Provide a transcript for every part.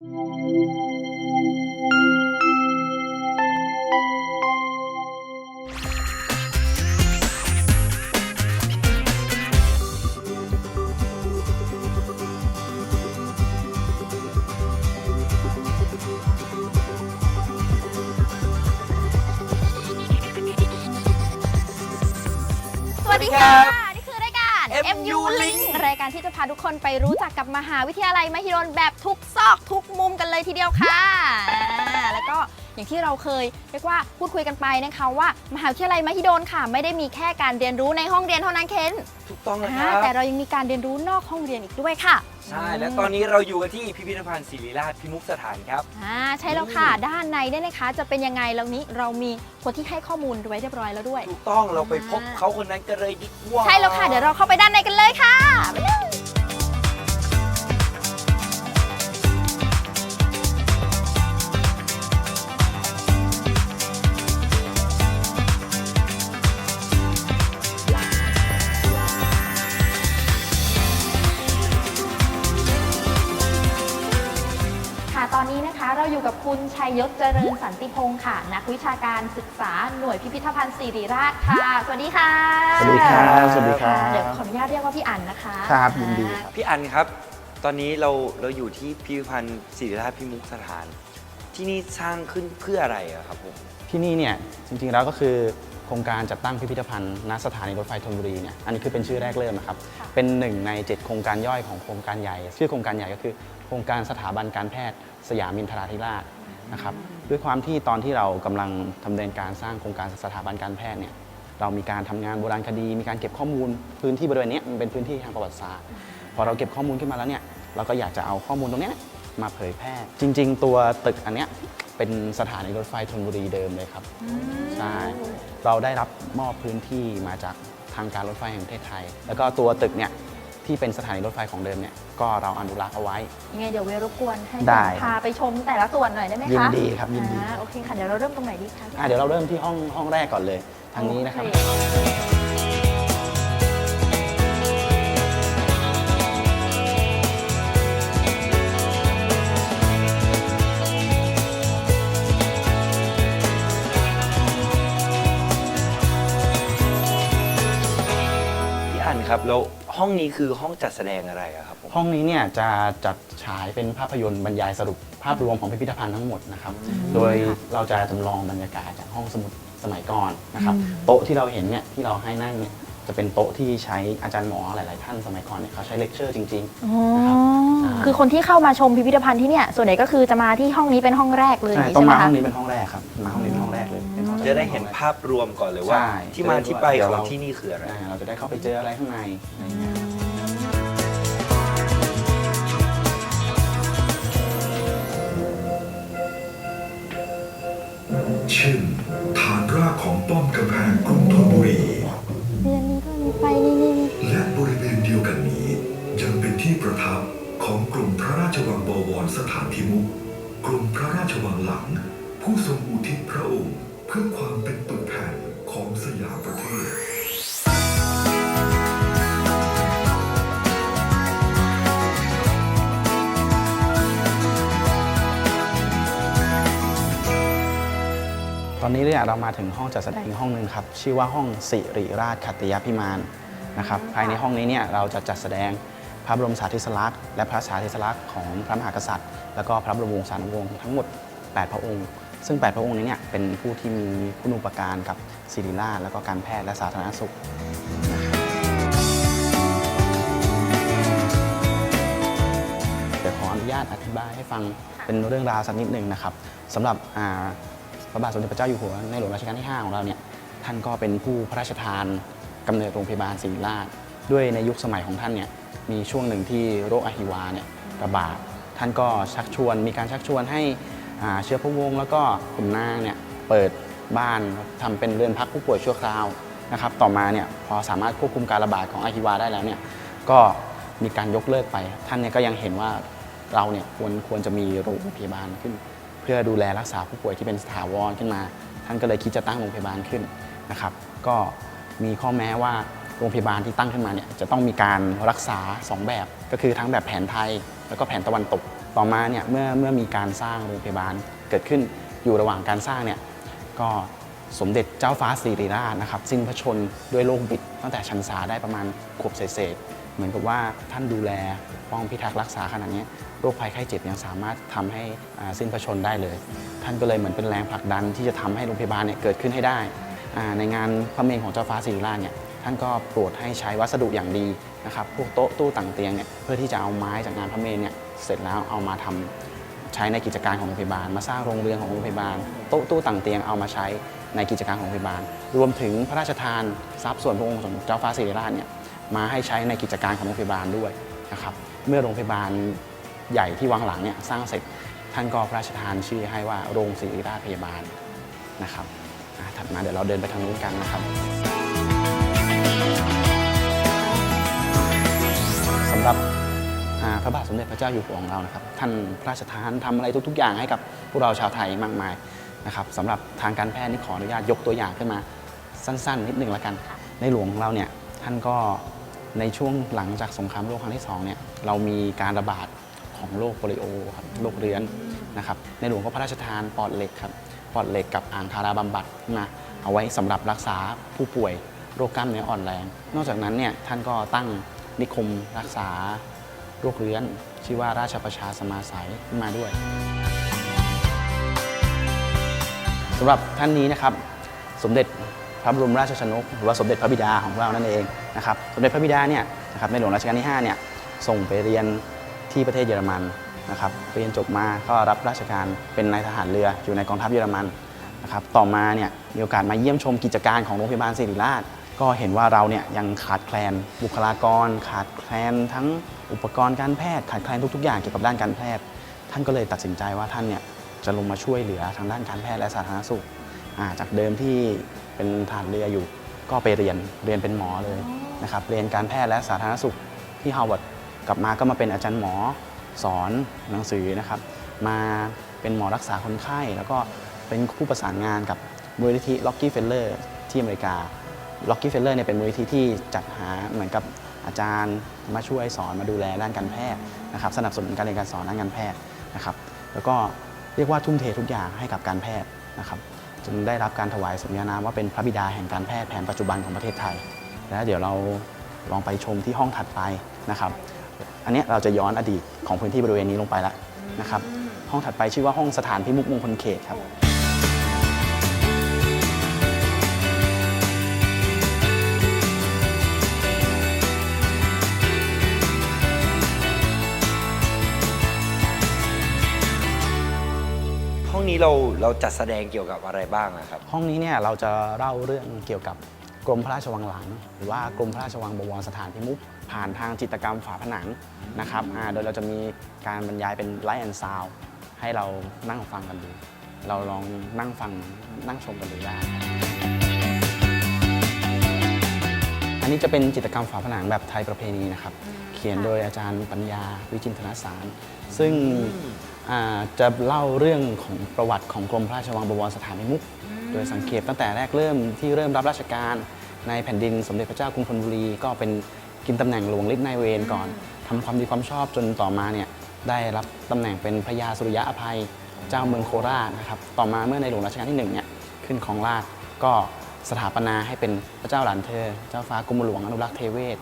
สวั คนไปรู้จักกับมหาวิทยาลัยมหิดลแบบทุกซอกทุกมุมกันเลยทีเดียวค่ะอ่าแล้วก็อย่างที่เราเคยเรียกว่าพูดคุยกันไปนะคะว่ามหาวิทยาลัยมหิดลค่ะ ไม่ได้มีแค่การเรียนรู้ในห้องเรียนเท่านั้นเคนถูกต้องนะคอ่ารับแต่เรายังมีการเรียนรู้นอกห้องเรียนอีกด้วยค่ะ ใช่และตอนนี้เราอยู่กันที่พิพิธภัณฑ์ศิริราชพิมุกสถานครับ อ่าใช่แล้วค่ะด้านในเนี่ยนะคะ จะเป็นยังไงแล้วนี้เรามีคนที่ให้ข้อมูลไว้เรียบร้อยแล้วด้วย ถูกต้องเราไปพบเขาคนนั้นกันเลยดีกว่า ใช่แล้วค่ะ เดี๋ยวเราเข้าไปด้านในกันเลยค่ะไปเลยค่ะ คุณชัยยศเจริญสันติพงศ์ค่ะ นักวิชาการศึกษาหน่วยพิพิธภัณฑ์ศิริราชค่ะ สวัสดีค่ะสวัสดีครับสวัสดีครับเดี๋ยวขออนุญาตเรียกว่าพี่อั๋นนะคะครับยินดีอ่าพี่อันครับ ตอนนี้เราเราอยู่ที่พิพิธภัณฑ์ศิริราชพิมุกสถาน ที่นี่สร้างขึ้นเพื่ออะไรอะครับผมที่นี่เนี่ยจริงๆแล้วก็คือโครงการจัดตั้งพิพิธภัณฑ์ณสถานีรถไฟธนบุรีเนี่ยอันนี้คือเป็นชื่อแรกเริ่มนะครับค่ะเป็นหนึ่งใน 7 โครงการย่อยของโครงการใหญ่ ชื่อโครงการใหญ่ก็คือ โครงการสถาบันการแพทย์สยามินทราธิราช นะครับด้วยความที่ตอนที่เรากำลังดำเนินการสร้างโครงการสถาบันการแพทย์เนี่ยเรามีการทำงานโบราณคดี มีการเก็บข้อมูล พื้นที่บริเวณเนี้ยมันเป็นพื้นที่ทางประวัติศาสตร์พอเราเก็บข้อมูลขึ้นมาแล้วเนี่ยเราก็อยากจะเอาข้อมูลตรงเนี้ยมาเผยแพร่ จริง ๆ ตัวตึกอันเนี้ยเป็นสถานีรถไฟธนบุรีเดิมเลยครับใช่เราได้รับมอบพื้นที่มาจากทางการรถไฟแห่งประเทศไทย แล้วก็ตัวตึกเนี่ย ที่เป็นสถานีรถไฟของเดิมเนี่ยก็เราอนุรักษ์เอาไว้ ยังไงเดี๋ยวเวรบกวนให้ได้ พาไปชมแต่ละส่วนหน่อยได้ไหมคะยินดีครับยินดีอ่าโอเคค่ะเดี๋ยวเราเริ่มตรงไหนดีคะอะเดี๋ยวเราเริ่มที่ห้องห้องแรกก่อนเลย ทางนี้นะครับ โอเพี่อันครับแล้ว ห้องนี้คือห้องจัดแสดงอะไรอะครับผม ห้องนี้เนี่ยจะจัดฉายเป็นภาพยนตร์บรรยายสรุปภาพรวมของพิพิธภัณฑ์ทั้งหมดนะครับ โดยเราจะจำลองบรรยากาศจากห้องสมุดสมัยก่อนนะครับ โต๊ะที่เราเห็นเนี่ยที่เราให้นั่งเนี่ยจะเป็นโต๊ะที่ใช้อาจารย์หมอหลาย ๆ ท่านสมัยก่อนเนี่ยเขาใช้เลคเชอร์จริงอ๋อนะครับอ่าคือคนที่เข้ามาชมพิพิธภัณฑ์ที่เนี่ยส่วนใหญ่ก็คือจะมาที่ห้องนี้เป็นห้องแรกเลๆยใช่ต้องไหมมาห้คะ องนี้เป็นห้องแรกครับมาห้องนี้เป็นห้องแรกเลยป็นห้องแรก จะได้เห็นภาพรวมก่อนเลยว่า ใช่ที่มาที่ไปเดี๋ขยวองเราที่นี่คืออะไร อ่าเราจะได้เข้าไปเจออะไรข้างในอะไรอย่างเงี้ยเช่นฐานรากของป้อมกำแพงกรุงธนบุรี เดือนนี้ก็มีไฟนี่นี่นี่และบริเวณเดียวกันนี้ ยังเป็นที่ประทับของกลุ่มพระราชวังบวรสถานพิมุขกลุ่มพระราชวังหลัง ผู้ทรงอุทิศพระองค์ เพื่อความเป็นปึกแผนของสยามประเทศตอนนี้เนี่ยเรามาถึงห้องจัดแสดงห้องหนึ่งครับ ชื่อว่าห้องสิริราชขัตติยพิมานนะครับภายในห้องนี้เนี่ยเราจะจัดแสดงพระบรมสารีริสลักษณ์และพระสารีริสลักษณ์ของพระมหากษัตริย์ แล้วก็พระบรมวงศานุวงศ์ทั้งหมด 8 พระองค์ ซึ่ง 8 พระองค์นี้เนี่ยเป็นผู้ที่มีคุณูปการกับศิริราชแล้วก็การแพทย์และสาธารณสุขเดี๋ยวขออนุญาตอธิบายให้ฟังเป็นเรื่องราวสักนิดหนึ่งนะครับสำหรับอ่าพระบาทสมเด็จพระเจ้าอยู่หัวในหลวงรัชกาลที่ 5 ของเราเนี่ยท่านก็เป็นผู้พระราชทานกำเนิดโรงพยาบาลศิริราช ด้วยในยุคสมัยของท่านเนี่ยมีช่วงหนึ่งที่โรคอหิวาเนี่ยระบาดท่านก็ชักชวนมีการชักชวนให้อ่า เชื้อพระวงศ์แล้วก็ขุนนางเนี่ยเปิดบ้านทำเป็นเรือนพักผู้ป่วยชั่วคราวนะครับ ต่อมาเนี่ยพอสามารถควบคุมการระบาดของอหิวาได้แล้วเนี่ยก็มีการยกเลิกไป ท่านเนี่ยก็ยังเห็นว่าเราเนี่ยควรควรจะมีโรงพยาบาลขึ้น เพื่อดูแลรักษาผู้ป่วยที่เป็นสถาวรขึ้นมา ท่านก็เลยคิดจะตั้งโรงพยาบาลขึ้นนะครับ ก็มีข้อแม้ว่าโรงพยาบาลที่ตั้งขึ้นมาเนี่ยจะต้องมีการรักษา 2 แบบ ก็คือทั้งแบบแผนไทย แล้วก็แผนตะวันตก ต่อมาเนี่ยเมื่อเมื่อมีการสร้างโรงพยาบาลเกิดขึ้นอยู่ระหว่างการสร้างเนี่ยก็สมเด็จเจ้าฟ้าสิริราชนะครับสิ้นพระชนด้วยโรคบิดตั้งแต่ชันษาได้ประมาณขวบเศษเหมือนกับว่าท่านดูแลป้องพิทักษ์รักษาขนาดนี้โรคภัยไข้เจ็บยังสามารถทำให้สิ้นพระชนได้เลย ท่านก็เลยเหมือนเป็นแรงผลักดันที่จะทำให้โรงพยาบาลเนี่ยเกิดขึ้นให้ได้ ในงานพระเมรุของเจ้าฟ้าสิริราชเนี่ยท่านก็โปรดให้ใช้วัสดุอย่างดีนะครับพวกโต๊ะตู้ต่างเตียงเนี่ยเพื่อที่จะเอาไม้จากงานพระเมรุเนี่ย เสร็จแล้วเอามาทำใช้ในกิจการของโรงพยาบาล มาสร้างโรงเรือนของโรงพยาบาลโต๊ะตู้ต่างเตียงเอามาใช้ในกิจการของโรงพยาบาล รวมถึงพระราชทานทรัพย์ส่วนพระองค์ของเจ้าฟ้าสิริราชเนี่ยมาให้ใช้ในกิจการของโรงพยาบาลด้วยนะครับเมื่อโรงพยาบาลใหญ่ที่วังหลังเนี่ยสร้างเสร็จท่านก็พระราชทานชื่อให้ว่าโรงศิริราชพยาบาลนะครับถัดมาเดี๋ยวเราเดินไปทางนู้นกันนะครับสำหรับ พระบาทสมเด็จพระเจ้าอยู่หัวของเรานะครับท่านพระราชทานทำอะไรทุก ๆ อย่างให้กับพวกเราชาวไทยมากมายนะครับสำหรับทางการแพทย์นี่ขออนุญาตยกตัวอย่างขึ้นมาสั้น ๆ นิดนึงละกัน ในหลวงของเราเนี่ยท่านก็ในช่วงหลังจากสงครามโลกครั้งที่สองเนี่ยเรามีการระบาดของโรคโปลิโอครับโรคเรื้อนนะครับในหลวงก็พระราชทานปอดเหล็กครับปอดเหล็กกับอ่างทาราบำบัดนมาเอาไว้สำหรับรักษาผู้ป่วยโรคกล้ามเนื้ออ่อนแรง นอกจากนั้นเนี่ยท่านก็ตั้งนิคมรักษา โรคเรื้อนชื่อว่าราชประชาสมาสายขึ้นมาด้วยสำหรับท่านนี้นะครับ สมเด็จพระบรมราชชนก หรือว่าสมเด็จพระบิดาของเรานั่นเองนะครับสมเด็จพระบิดาเนี่ยนะครับในหลวงรัชกาลที่5เนี่ยส่งไปเรียนที่ประเทศเยอรมันนะครับเรียนจบมาก็รับราชการเป็นนายทหารเรืออยู่ในกองทัพเยอรมันนะครับต่อมาเนี่ยมีโอกาสมาเยี่ยมชมกิจการของโรงพยาบาลศิริราช ก็เห็นว่าเราเนี่ยยังขาดแคลนบุคลากร ขาดแคลนทั้ง อุปกรณ์การแพทย์ขาดแคลนทุกๆอย่างเกี่ยวกับด้านการแพทย์ ท่านก็เลยตัดสินใจว่าท่านเนี่ยจะลงมาช่วยเหลือทางด้านการแพทย์และสาธารณสุขาจากเดิมที่เป็นทหารเรืออยู่ ก็ไปเรียนเรียนเป็นหมอเลยนะครับเรียนการแพทย์และสาธารณสุขที่ฮาวาดกลับมาก็มาเป็นอาจารย์หมอสอนหนังสือนะครับมาเป็นหมอรักษาคนไข้ แล้วก็เป็นผู้ประสานงานกับมูลนิธิล็อกกี้เฟลเลอร์ที่อเมริกาล็อกกี้เฟลเลอร์เนี่ยเป็นมูลนิธิที่จัดหาเหมือนกับ อาจารย์มาช่วยสอนมาดูแลด้านการแพทย์นะครับสนับสนุนการเรียนการสอนด้านการแพทย์นะครับแล้วก็เรียกว่าทุ่มเททุกอย่างให้กับการแพทย์นะครับจนได้รับการถวายสมญานามว่าเป็นพระบิดาแห่งการแพทย์แผนปัจจุบันของประเทศไทย แล้วเดี๋ยวเราลองไปชมที่ห้องถัดไปนะครับ อันนี้เราจะย้อนอดีตของพื้นที่บริเวณนี้ลงไปแล้วนะครับ ห้องถัดไปชื่อว่าห้องสถานพิมุกมงคลเขตครับ นี้เราเราจัดแสดงเกี่ยวกับอะไรบ้างอะครับ ห้องนี้เนี่ยเราจะเล่าเรื่องเกี่ยวกับกรมพระราชวังหลัง หรือว่ากรมพระราชวังบวรสถานพิมุขผ่านทางจิตรกรรมฝาผนังนะครับอ่าโดยเราจะมีการบรรยายเป็นไลท์แอนด์ซาวให้เรานั่งฟังกันดู เราลองนั่งฟังนั่งชมกันดูได้อันนี้จะเป็นจิตรกรรมฝาผนังแบบไทยประเพณีนะครับ เขียนโดยอาจารย์ปัญญาวิจินทนสาร ซึ่ง จะเล่าเรื่องของประวัติของกรมพระราชวังบวรสถานพิมุขโดยสังเกตตั้งแต่แรกเริ่มที่เริ่มรับราชการในแผ่นดินสมเด็จพระเจ้ากรุงธนบุรีก็เป็นกินตำแหน่งหลวงฤทธิ์นายเวรก่อนทำความดีความชอบจนต่อมาเนี่ยได้รับตำแหน่งเป็นพระยาสุริยะอภัยเจ้าเมืองโคราชนะครับต่อมาเมื่อในหลวงรัชกาลที่หนึ่งเนี่ยขึ้นของราชย์ก็สถาปนาให้เป็นพระเจ้าหลานเธอ เจ้าฟ้ากรมหลวงอนุรักษ์เทเวศ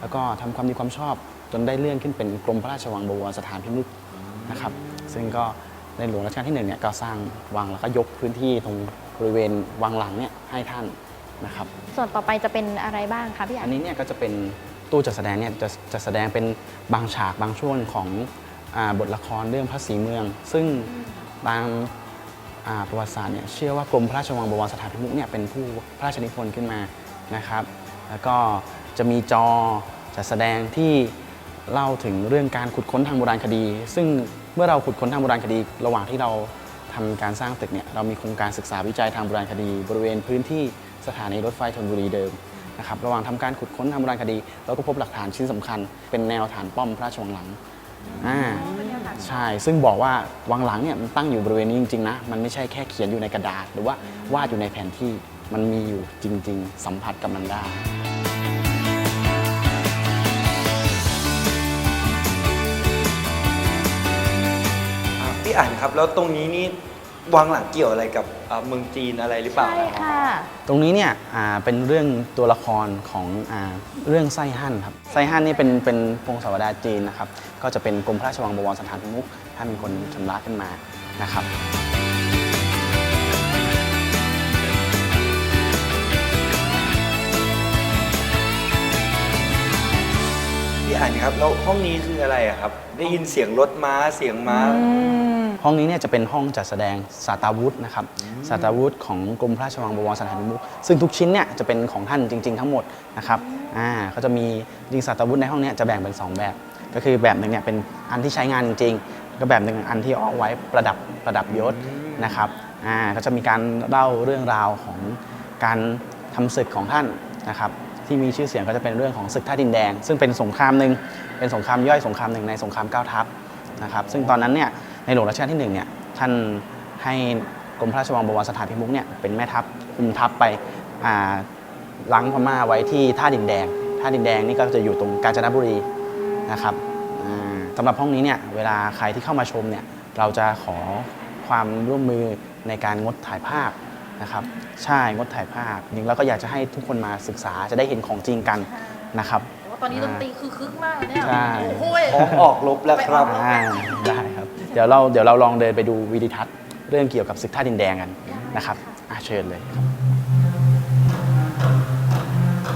แล้วก็ทำความดีความชอบจนได้เลื่อนขึ้นเป็นกรมพระราชวังบวรสถานพิมุขนะครับ ซึ่งก็ในหลวงรัชกาลที่หนึ่งเนี่ยก็สร้างวังแล้วก็ยกพื้นที่ตรงบริเวณวังหลังเนี่ยให้ท่านนะครับ ส่วนต่อไปจะเป็นอะไรบ้างคะพี่อัอันนนี้เนี่ยก็จะเป็นตู้จัดแสดงเนี่ยจะจะแสดงเป็นบางฉากบางช่วงของอาบทละครเรื่องพระศรีเมือง ซึ่งตามอ่าประวัติศาสตร์เนี่ยเชื่อว่ากรมพระราชวังบวรสถานพิมุขเนี่ยเป็นผู้พระราชนิพนธ์ขึ้นมานะครับ แล้วก็จะมีจอจัดแสดงที่เล่าถึงเรื่องการขุดค้นทางโบราณคดี ซึ่ง เมื่อเราขุดค้นทางโบราณคดี ระหว่างที่เราทำการสร้างตึกเนี่ยเรามีโครงการศึกษาวิจัยทางโบราณคดี บริเวณพื้นที่สถานีรถไฟธนบุรีเดิมนะครับระหว่างทำการขุดค้นทางโบราณคดี เราก็พบหลักฐานชิ้นสำคัญ เป็นแนวฐานป้อมพระราชวังหลังอ่าใช่ ซึ่งบอกว่าวังหลังเนี่ยมันตั้งอยู่บริเวณนี้จริงๆนะ มันไม่ใช่แค่เขียนอยู่ในกระดาษ หรือว่าวาดอยู่ในแผนที่ มันมีอยู่จริง ๆ สัมผัสกับมันได้ พี่อ่านครับ แล้วตรงนี้นี่วางหลังเกี่ยวอะไรกับอ่าเมืองจีนอะไรหรือเปล่าใช่นะครับ ค่ะ ตรงนี้เนี่ยอ่าเป็นเรื่องตัวละครของอาเรื่องไส้หั่นครับไส้หั่นนี่เป็นเป็นพงศาวดารจีนนะครับ ก็จะเป็นกรมพระราชวังบวรสถานพิมุขถ้ามีคนชำระขึ้นมานะครับ พี่อ่านครับแล้วห้องนี้คืออะไรอะครับ ได้ยินเสียงรถม้าเสียงม้า ห้องนี้เนี่ยจะเป็นห้องจัดแสดงสาตาวุธนะครับสาตาวุธของกรมพระราชวังบวรสถานพิมุขซึ่งทุกชิ้นเนี่ยจะเป็นของท่านจริง ๆ ทั้งหมดนะครับอ่าก็จะมีจริงสาตาวุธในห้องเนี้จะแบ่งเป็น 2 แบบ ก็คือแบบหนึ่งเนี่ยเป็นอันที่ใช้งานจริงๆแล้วก็แบบหนึ่งอันที่เอาไว้ประดับประดับยศนะครับอ่าก็จะมีการเล่าเรื่องราวของการทำศึกของท่านนะครับ ที่มีชื่อเสียงก็จะเป็นเรื่องของศึกท่าดินแดง ซึ่งเป็นสงครามหนึ่งเป็นสงครามย่อยสงครามหนึ่งในสงครามเก้าทัพนะครับซึ่งตอนนั้นเนี่ยในหลวงรัชกาลที่1เนี่ยท่านให้กรมพระราชวังบวรสถานพิมุขเนี่ยเป็นแม่ทัพคุมทัพไปล้างพม่าไว้ที่ท่าดินแดง ท่าดินแดงนี่ก็จะอยู่ตรงกาญจนบุรีนะครับสำหรับห้องนี้เนี่ยเวลาใครที่เข้ามาชมเนี่ยเราจะขอความร่วมมือในการงดถ่ายภาพ นะครับใช่งดถ่ายภาพจริงๆแล้วก็อยากจะให้ทุกคนมาศึกษาจะได้เห็นของจริงกันนะครับตอนนี้ดนตรีคือคึกมากเลยเนี่ยใช่ โอ้โหพร้อมออกรบแล้วครับ อ่าได้ครับ เดี๋ยวเราเดี๋ยวเราลองเดินไปดูวิดีทัศน์เรื่องเกี่ยวกับศึกท่าดินแดงกันนะครับอะเชิญเลยครับ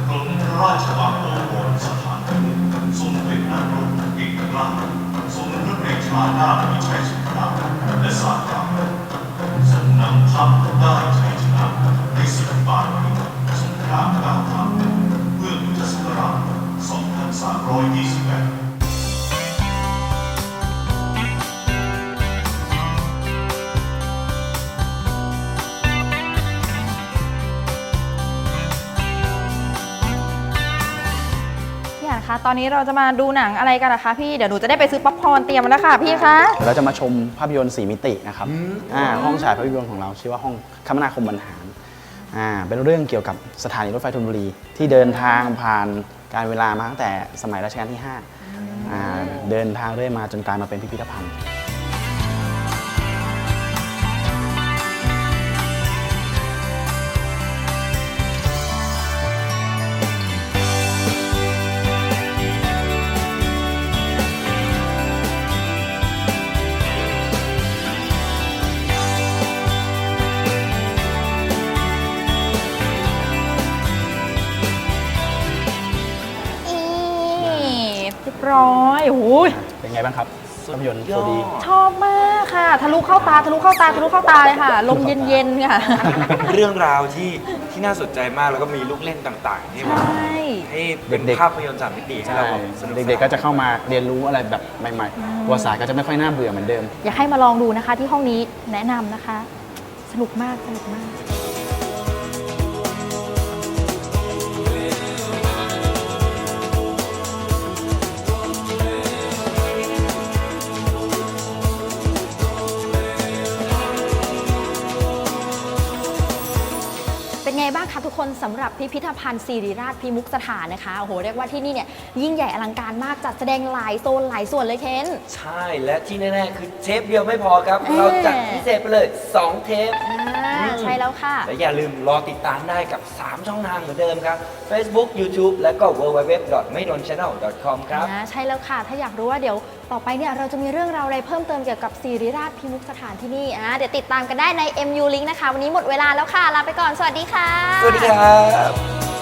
กรมพระราชวังบวรสถานทรงเป็นนักรบเก่งกล้าทรงพระเดชานาถวิชัยสงครามและสาครามทรงนำทัพได้ชั ตอนนี้เราจะมาดูหนังอะไรกันนะคะพี่ เดี๋ยวหนูจะได้ไปซื้อป๊อปคอร์นเตรียมแล้วค่ะพี่คะ เดี๋ยวเราจะมาชมภาพยนตร์สีมิตินะครับอ่าห้องฉายภาพยนตร์ของเราชื่อว่าห้องคมนาคมบรรหารอ่าเป็นเรื่องเกี่ยวกับสถานีรถไฟธนบุรี ที่เดินทางผ่านการเวลามาตั้งแต่สมัยรัชกาลที่5อ่าเดินทางเรื่อยมาจนกลายมาเป็นพิพิธภัณฑ์ รียบร้อยโอ้โหเป็นไงบ้างครับภาพยนตร์ยอด 4D ชอบมากค่ะ ทะลุเข้าตา ทะลุเข้าตา ทะลุเข้าตาเลยค่ะ ลมเย็นๆค่ะ เรื่องราวที่ที่น่าสนใจมากแล้วก็มีลูกเล่นต่างๆที่แบบใช่ ให้เป็นเด็กๆ ภาพยนตร์สามมิติให้ใช่เราแบบสนุกสนานเด็กๆก็จะเข้ามาเรียนรู้อะไรแบบใหม่ๆประวัติศาสตร์ก็จะไม่ค่อยน่าเบื่อเหมือนเดิม อยากให้มาลองดูนะคะที่ห้องนี้แนะนำนะคะ สนุกมาก สนุกมาก ไงบ้างคะทุกคนสำหรับพิพิธภัณฑ์ศิริราชพิมุกสถานนะคะโอ้โหเรียกว่าที่นี่เนี่ยยิ่งใหญ่อลังการมากจัดแสดงหลายโซนหลายส่วนเลยเคนใช่และที่แน่ๆคือเทปเดียวไม่พอครับเอ๊ะเราจัดพิเศษไปเลย 2 เทปอ่า ใช่แล้วค่ะ และอย่าลืมรอติดตามได้กับ 3 ช่องทางเหมือนเดิมครับ Facebook YouTube และก็ www.maidonchannel.com ครับอ่าใช่แล้วค่ะ ถ้าอยากรู้ว่าเดี๋ยวต่อไปเนี่ยเราจะมีเรื่องราวอะไรเพิ่มเติมเกี่ยวกับศิริราชพิมุกสถานที่นี่อ่าเดี๋ยวติดตามกันได้ใน MU Link นะคะ วันนี้หมดเวลาแล้วค่ะ ลาไปก่อน สวัสดีค่ะ สวัสดีครับ